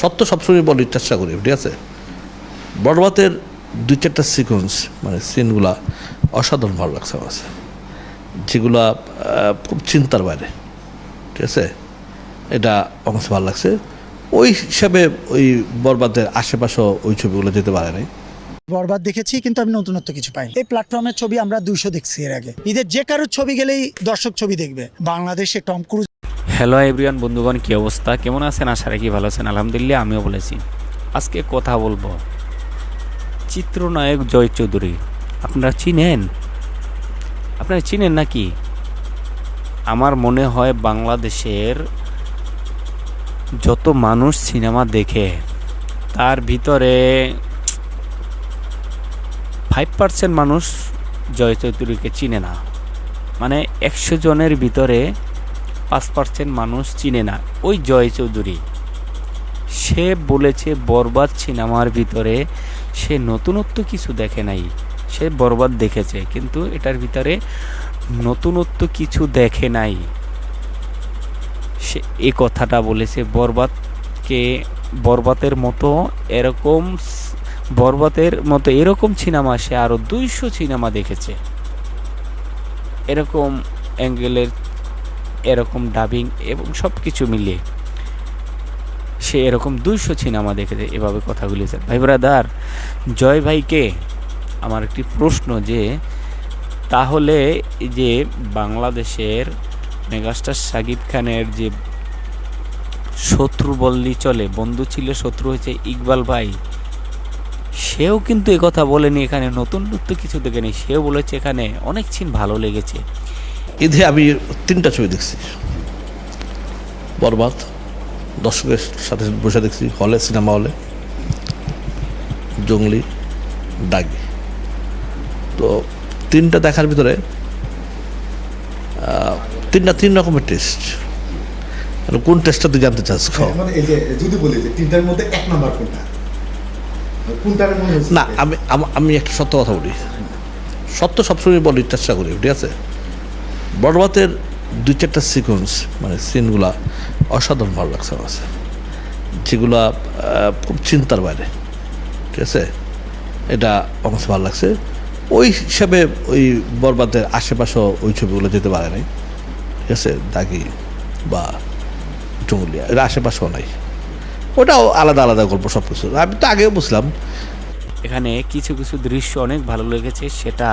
সত্য সবসময় বলার চেষ্টা করি, ঠিক আছে? বরবাতের দুই চারটা সিকোয়েন্স মানে সিনগুলা অসাধারণ ভালো লাগছে আমার কাছে, যেগুলা খুব চিন্তার বাইরে, ঠিক আছে? এটা আমার কাছে ভালো লাগছে। ওই হিসাবে ওই বরবাদের আশেপাশেও ওই ছবিগুলো যেতে পারে নাই। বরবাদ দেখেছি, কিন্তু আমি নতুনত্ব কিছু পাইনি। এই প্ল্যাটফর্মের ছবি আমরা দুইশো দেখছি এর আগে। ঈদের যে কারোর ছবি গেলেই দর্শক ছবি দেখবে। বাংলাদেশে টম ক্রুজ হ্যালো এভরিওয়ান বন্ধুগণ, কী অবস্থা? কেমন আছেন? আশা রাখি ভালো আছেন। আলহামদুলিল্লাহ, আমিও বলেছি আজকে কথা বলব চিত্রনায়ক জয় চৌধুরী। আপনারা চিনেন? আপনারা চিনেন নাকি? আমার মনে হয় বাংলাদেশের যত মানুষ সিনেমা দেখে, তার ভিতরে ফাইভ পার্সেন্ট মানুষ জয় চৌধুরীকে চিনে না। মানে একশো জনের ভিতরে পাঁচ পার্সেন্ট মানুষ চিনে না। ওই জয় চৌধুরী। সে বলেছে, বরবাদ সিনেমার ভিতরে সে নতুনত্ব কিছু দেখে নাই। সে বরবাদ দেখেছে, কিন্তু এটার ভিতরে নতুনত্ব কিছু দেখে নাই। সে এই কথাটা বলেছে, বরবাদকে বরবাতের মতো এরকম বরবাদের মতো এরকম সিনেমা সে আরও দুইশো সিনেমা দেখেছে। এরকম অ্যাঙ্গেলের এরকম ডাবিং এবং সব কিছু মিলিয়ে সে এরকম দুইশো সিনেমা দেখেছে এভাবে কথা বলেছে। ভাই ব্রাদার জয় ভাইকে আমার একটি প্রশ্ন যে, তাহলে যে বাংলাদেশের মেগাস্টার সাকিব খানের যে শত্রু বললি চলে, বন্ধু ছিল, শত্রু হয়েছে ইকবাল ভাই, সেও কিন্তু কথা বলেনি এখানে, নতুন নতুন কিছু দেখেনি, সেও বলেছে এখানে অনেক সিন ভালো লেগেছে। ঈদে আমি তিনটা ছবি দেখছি। বরবাদ দর্শকের সাথে বসে দেখছি হলে সিনেমা হলে। জঙ্গলি দাগি। তো তিনটা দেখার ভিতরে তিনটা তিন রকমের টেস্ট। কোন টেস্টটা তুই জানতে চাস যদি বলি যে তিনটার মধ্যে এক নাম্বার কোনটা? না আমি আমি একটা সত্য কথা বলি। সত্য সবসময় বলার চেষ্টা করি ঠিক আছে? বরবাতের দুই চারটা সিকোয়েন্স মানে সিনগুলা অসাধারণ ভালো লাগছে আমার কাছে, যেগুলা খুব চিন্তার বাইরে, ঠিক আছে? এটা আমার কাছে ভালো লাগছে। ওই হিসাবে ওই বরবাদের আশেপাশেও ওই ছবিগুলো যেতে পারে নাই, ঠিক আছে? দাগি বা জঙ্গলিয়া এর আশেপাশেও নাই। ওটাও আলাদা আলাদা গল্প সব কিছু আমি তো আগেও বুঝলাম। এখানে কিছু কিছু দৃশ্য অনেক ভালো লেগেছে, সেটা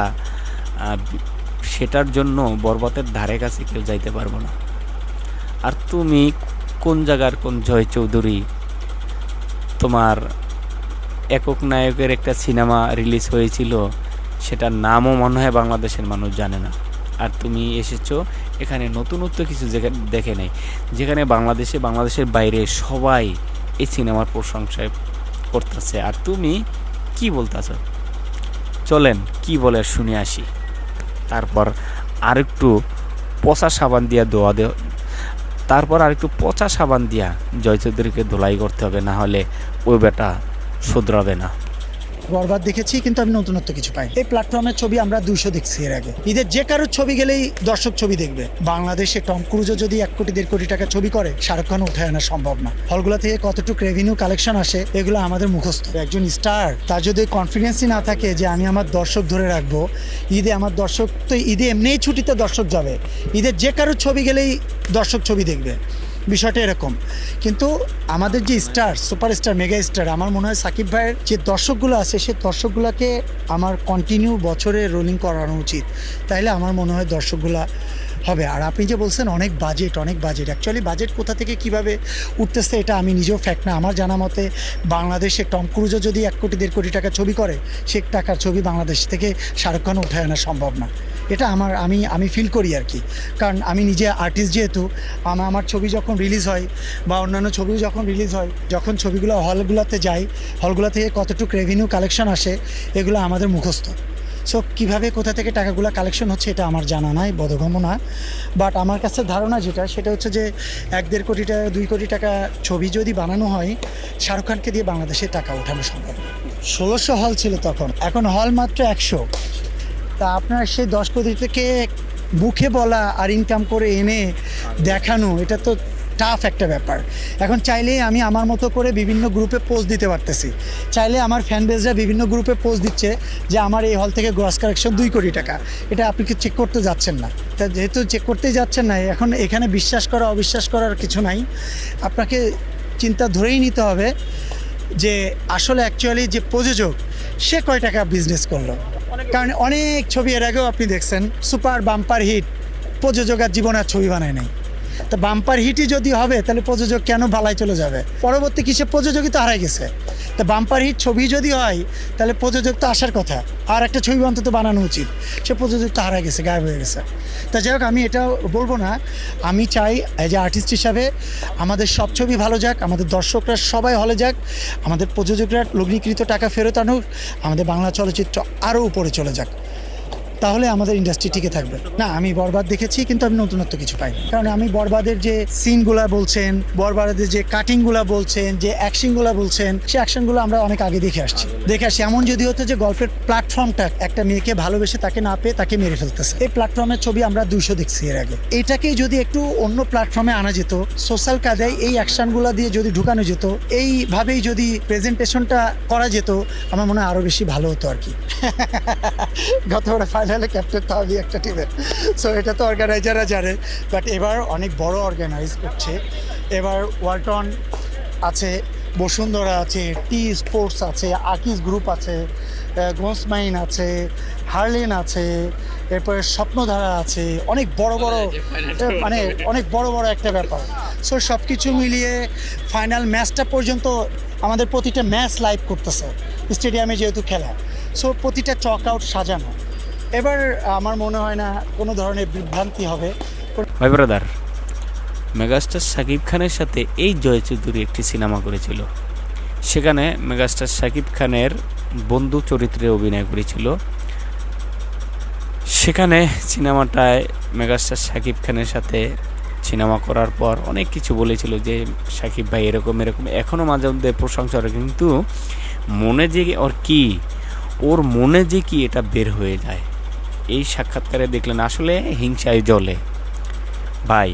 সেটার জন্য বরবতের ধারে কাছে কেউ যাইতে পারব না। আর তুমি কোন জায়গার কোন জয় চৌধুরী? তোমার একক নায়কের একটা সিনেমা রিলিজ হয়েছিল, সেটার নামও মনে হয় বাংলাদেশের মানুষ জানে না। আর তুমি এসেছ, এখানে নতুনত্ব কিছু দেখে নেই। যেখানে বাংলাদেশে, বাংলাদেশের বাইরে সবাই এই সিনেমার প্রশংসায় করতেছে। আর তুমি কি বলতেছো? চলেন, কি বলে শুনে আসি। তারপর আরেকটু পচা সাবান দিয়া ধোয়া দে, তারপর আরেকটু পচা সাবান দিয়া জয়চৌধুরীকে ধুলাই করতে হবে, না হলে ওই বেটা শুধরাবে না। বরবাদ দেখেছি, কিন্তু আমি নতুনত্ব কিছু পাই এই প্ল্যাটফর্মের ছবি আমরা দুইশো দেখছি এর আগে। ঈদের যে কারোর ছবি গেলেই দর্শক ছবি দেখবে। বাংলাদেশে টম ক্রুজও যদি এক কোটি, দেড় কোটি টাকা ছবি করে, শাহরুখ খান উঠে আনা সম্ভব না। হলগুলো থেকে কতটুকু রেভিনিউ কালেকশন আসে, এগুলো আমাদের মুখস্থ। একজন স্টার তার যদি কনফিডেন্সই না থাকে যে আমি আমার দর্শক ধরে রাখব, ঈদে আমার দর্শক, তো ঈদে এমনিই ছুটিতে দর্শক যাবে। ঈদের যে কারোর ছবি গেলেই দর্শক ছবি দেখবে। বিষয়টা এরকম। কিন্তু আমাদের যে স্টার, সুপারস্টার, মেগা স্টার, আমার মনে হয় সাকিব ভাইয়ের যে দর্শকগুলো আছে, সে দর্শকগুলোকে আমার কন্টিনিউ বছরে রোলিং করানো উচিত। তাইলে আমার মনে হয় দর্শকগুলা হবে। আর আপনি যে বলছেন অনেক বাজেট অনেক বাজেট অ্যাকচুয়ালি বাজেট কোথা থেকে কীভাবে উঠতেছে এটা আমি নিজেও ফ্যাক্ট না। আমার জানা মতে বাংলাদেশে টম ক্রুজও যদি এক কোটি, দেড় কোটি টাকা ছবি করে, সে টাকার ছবি বাংলাদেশ থেকে শাহরুখ খান উঠে আনা সম্ভব না। এটা আমার, আমি আমি ফিল করি আর কি কারণ আমি নিজে আর্টিস্ট যেহেতু আমার আমার ছবি যখন রিলিজ হয় বা অন্যান্য ছবিও যখন রিলিজ হয়, যখন ছবিগুলো হলগুলোতে যায় হলগুলো থেকে কতটুকু রেভিনিউ কালেকশন আসে, এগুলো আমাদের মুখস্থ। সো কীভাবে কোথা থেকে টাকাগুলো কালেকশন হচ্ছে এটা আমার জানা নাই, বোধগম্য না। বাট আমার কাছে ধারণা যেটা, সেটা হচ্ছে যে এক দেড় কোটি টাকা, দুই কোটি টাকা ছবি যদি বানানো হয়, শাহরুখ খানকে দিয়ে বাংলাদেশে টাকা ওঠানো সম্ভব ষোলোশো হল ছিল তখন, এখন হল মাত্র একশো। তা আপনার সেই দশ কোটি থেকে বুকে বলা আর ইনকাম করে এনে দেখানো, এটা তো টাফ একটা ব্যাপার। এখন চাইলেই আমি আমার মতো করে বিভিন্ন গ্রুপে পোস্ট দিতে পারতেছি। চাইলে আমার ফ্যান বেজরা বিভিন্ন গ্রুপে পোস্ট দিচ্ছে যে আমার এই হল থেকে গ্রস কালেকশন দুই কোটি টাকা। এটা আপনি কি চেক করতে যাচ্ছেন না? তা যেহেতু চেক করতেই যাচ্ছেন না, এখন এখানে বিশ্বাস করা, অবিশ্বাস করার কিছু নাই। আপনাকে চিন্তা ধরেই নিতে হবে যে আসলে অ্যাকচুয়ালি যে প্রযোজক, সে কয় টাকা বিজনেস করল? কারণ অনেক ছবি এর আগেও আপনি দেখছেন, সুপার বাম্পার হিট প্রযোজক আর ছবি বানায় নাই। তো বাম্পার হিটই যদি হবে, তাহলে প্রযোজক কেন ভালাই চলে যাবে? পরবর্তী কিসে প্রযোজকই হারাই গেছে। তো বাম্পার হিট ছবি যদি হয়, তাহলে প্রযোজক তো আসার কথা। আর একটা ছবি অন্তত বানানো উচিত। সে প্রযোজক তো হারাই গেছে, গায়েব হয়ে গেছে। তা যাই হোক, আমি এটা বলব না। আমি চাই এজ এ আর্টিস্ট হিসাবে আমাদের সব ছবি ভালো যাক, আমাদের দর্শকরা সবাই হলে যাক, আমাদের প্রযোজকরা লগ্নিকৃত টাকা ফেরত আনুক, আমাদের বাংলা চলচ্চিত্র আরও উপরে চলে যাক। তাহলে আমাদের ইন্ডাস্ট্রি টিকে থাকবে। না, আমি বরবাদ দেখেছি, কিন্তু আমি নতুনত্ব কিছু পাইনি। কারণ আমি বরবাদের যে সিনগুলা বলছেন, বরবাদের যে কাটিংগুলা বলছেন, যে অ্যাকশনগুলা বলছেন সেই অ্যাকশনগুলো আমরা অনেক আগে দেখে আসছি। দেখে আসছি, এমন যদি হতো যে গল্পের প্ল্যাটফর্মটা একটা মেয়েকে ভালোবেসে তাকে না পেয়ে তাকে মেরে ফেলতেছে। এই প্ল্যাটফর্মের ছবি আমরা দুইশো দেখছি এর আগে। এটাকেই যদি একটু অন্য প্ল্যাটফর্মে আনা যেত সোশ্যাল কাজে এই অ্যাকশনগুলো দিয়ে যদি ঢুকানো যেত, এইভাবেই যদি প্রেজেন্টেশনটা করা যেত, আমার মনে হয় আরও বেশি ভালো হতো আর কি। গতবার ফাইনালে ক্যাপ্টেন তো আমি একটা টিমের সো এটা তো অর্গানাইজাররা জানে বাট এবার অনেক বড় অর্গানাইজ করছে। এবার ওয়ালটন আছে বসুন্ধরা আছে টি স্পোর্টস আছে আকিস গ্রুপ আছে গোসমাইন আছে হার্লিন আছে এরপরে স্বপ্নধারা আছে অনেক বড় বড় মানে অনেক বড় বড় একটা ব্যাপার। সো সব কিছু মিলিয়ে ফাইনাল ম্যাচটা পর্যন্ত আমাদের প্রতিটা ম্যাচ লাইভ করতেছে। স্টেডিয়ামে যেহেতু খেলা। সো প্রতিটা চক আউট সাজানো। এবার আমার মনে হয় না কোনো ধরনের বিভ্রান্তি হবে। ভাই ব্রাদার মেগাস্টার শাকিব খানের সাথে এই জয় চৌধুরী একটি সিনেমা করেছিল। সেখানে মেগাস্টার শাকিব খানের বন্ধু চরিত্রে অভিনয় করেছিল। সেখানে সিনেমাটায় মেগাস্টার শাকিব খানের সাথে সিনেমা করার পর অনেক কিছু বলেছিল যে, শাকিব ভাই, এরকম এরকম। এখনও মাঝে মধ্যে প্রশংসা কিন্তু মনে যে ওর কি, ওর মনে যে কি এটা বের হয়ে যায়। এই সাক্ষাৎকারে দেখলেন আসলে হিংসায় জলে ভাই,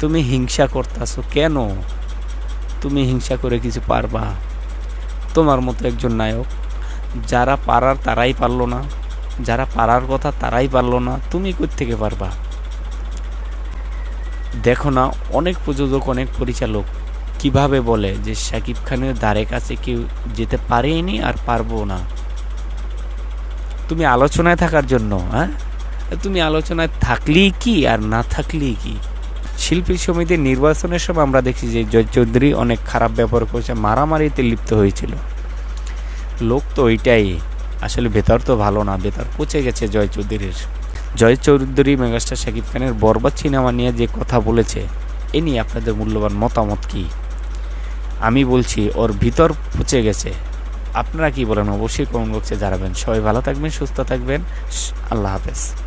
তুমি হিংসা করতেছো কেন? তুমি হিংসা করে কিছু পারবা? তোমার মতো একজন নায়ক, যারা পারার তারাই পারল না, যারা পারার কথা তারাই পারল না, তুমি থেকে পারবা? দেখো না, অনেক প্রযোজক, অনেক পরিচালক কীভাবে বলে যে শাকিব খানের দ্বারে কাছে কেউ যেতে পারেনি আর পারব না? তুমি আলোচনায় থাকার জন্য হ্যাঁ? তুমি আলোচনায় থাকলেই কি আর না থাকলেই কি? শিল্পী সমিতির নির্বাচনের সময় আমরা দেখি যে জয় চৌধুরী অনেক খারাপ ব্যবহার করেছে, মারামারিতে লিপ্ত হয়েছিল। লোক তো ওইটাই, আসলে ভেতর তো ভালো না ভেতর পচে গেছে জয় চৌধুরীর। জয় চৌধুরী মেগাস্টার শাকিব খানের বরবাদ সিনেমা নিয়ে যে কথা বলেছে, এ নিয়ে আপনাদের মূল্যবান মতামত কি? আমি বলছি, ওর ভিতর পচে গেছে। আপনারা কি বলেন? অবশ্যই কমেন্ট বক্সে জানাবেন। সবাই ভালো থাকবেন সুস্থ থাকবেন। আল্লাহ হাফেজ।